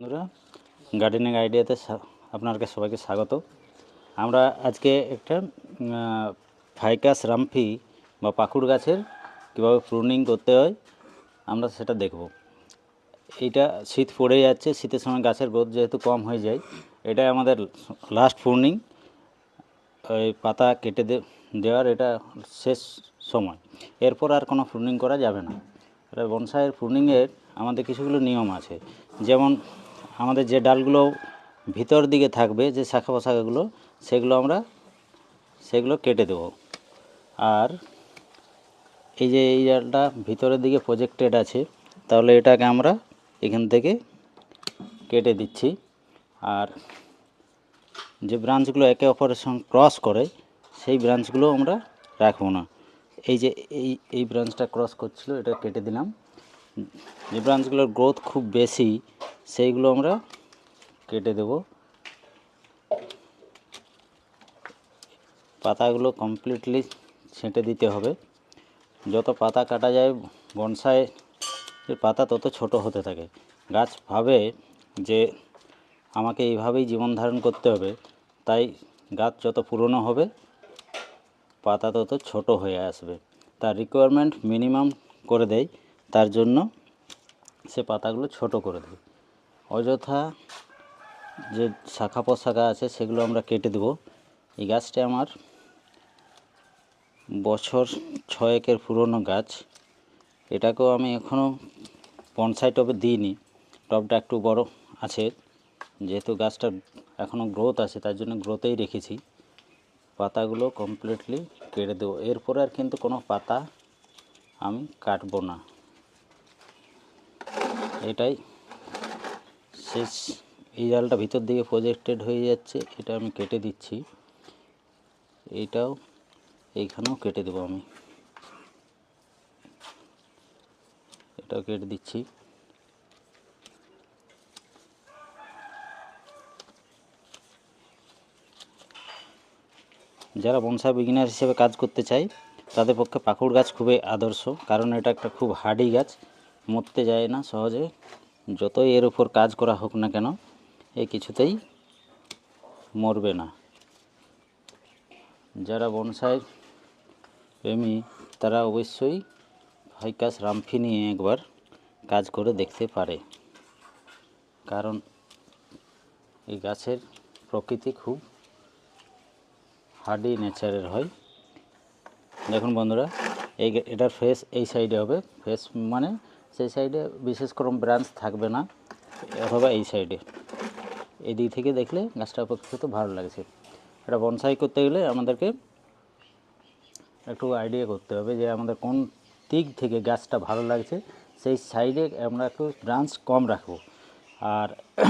বন্ধুরা গার্ডেনিং আইডিয়াতে আপনাকে সবাইকে স্বাগত। আমরা আজকে একটা ফাইকাস রামফি বা পাকুড় গাছের কীভাবে প্রুনিং করতে হয়, আমরা সেটা দেখব। এইটা শীত পড়ে যাচ্ছে, শীতের সময় গাছের গ্রোথ যেহেতু কম হয়ে যায় এটা আমাদের লাস্ট প্রুনিং ওই পাতা কেটে দেওয়ার এটা শেষ সময়। এরপর আর কোনো প্রুনিং করা যাবে না। এটা বনসাইয়ের প্রুনিংয়ের আমাদের কিছুগুলো নিয়ম আছে। যেমন আমাদের যে ডালগুলো ভিতর দিকে থাকবে, যে শাখা পোশাখাগুলো, সেগুলো আমরা, সেগুলো কেটে দেবো। আর এই যে এই ডালটা ভিতরের দিকে প্রজেক্টেড আছে, তাহলে এটাকে আমরা এখান থেকে কেটে দিচ্ছি। আর যে ব্রাঞ্চগুলো একে অপরের সঙ্গে ক্রস করে, সেই ব্রাঞ্চগুলো আমরা রাখব না। এই যে এই এই ব্রাঞ্চটা ক্রস করছিল, এটা কেটে দিলাম। যে ব্রাঞ্চগুলোর গ্রোথ খুব বেশি সেইগুলো আমরা কেটে দেব। পাতাগুলো কমপ্লিটলি ছেঁটে দিতে হবে। যত পাতা কাটা যায়, বনসাই পাতা তত ছোট হতে থাকে। গাছ ভাবে যে আমাকে এইভাবেই জীবন ধারণ করতে হবে, তাই গাছ যত পুরনো হবে, পাতা তত ছোট হয়ে আসবে। তার রিকোয়ারমেন্ট মিনিমাম করে দেয় তার জন্য সে পাতাগুলো ছোট করে দেয় অযথা যে শাখা পোশাখা আছে সেগুলো আমরা কেটে দেবো। এই গাছটা আমার বছর ছয়েকের পুরনো গাছ। এটাকেও আমি এখনও বনসাই টবে দিইনি। টবটা একটু বড় আছে, যেহেতু গাছটা এখনও গ্রোথ আছে, তার জন্য গ্রোথেই রেখেছি। পাতাগুলো কমপ্লিটলি কেটে দেবো। এরপরে আর কিন্তু কোনো পাতা আমি কাটবো না। এটাই শেষ এই জালটা ভিতর দিকে প্রজেক্টেড হয়ে যাচ্ছে, এটা আমি কেটে দিচ্ছি। এইটাও এইখানেও কেটে দেবো আমি। এটাও কেটে দিচ্ছি। যারা বনসাই বিগিনার হিসেবে কাজ করতে চায়, তাদের পক্ষে পাকুড় গাছ খুবই আদর্শ, কারণ এটা একটা খুব হার্ডি গাছ। মরতে যায় না সহজে। যতই এর উপর কাজ করা হোক না কেন, এ কিছুতেই মরবে না। যারা বনসাই প্রেমী, তারা অবশ্যই ফাইকাস রামফি নিয়ে একবার কাজ করে দেখতে পারে। কারণ এই গাছের প্রকৃতি খুব হার্ডি নেচারের হয়। দেখুন বন্ধুরা, এই এটার ফেস এই সাইডে হবে। ফেস মানে সেই সাইডে বিশেষ কোনো ব্রাঞ্চ থাকবে না, অথবা এই সাইডে এই দিক থেকে দেখলে গাছটা অপেক্ষিত ভালো লাগছে। এটা বনসাই করতে গেলে আমাদেরকে একটু আইডিয়া করতে হবে যে আমাদের কোন দিক থেকে গাছটা ভালো লাগছে। সেই সাইডে আমরা একটু ব্রাঞ্চ কম রাখব। আর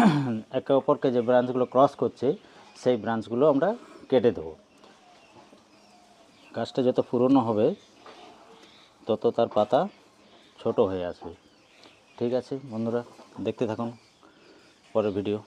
একে অপরকে যে ব্রাঞ্চগুলো ক্রস করছে, সেই ব্রাঞ্চগুলো আমরা কেটে দেবো। গাছটা যত পুরনো হবে, তত তার পাতা ছোট হয়ে আসবে। ঠিক আছে বন্ধুরা দেখতে থাকুন। পরের ভিডিও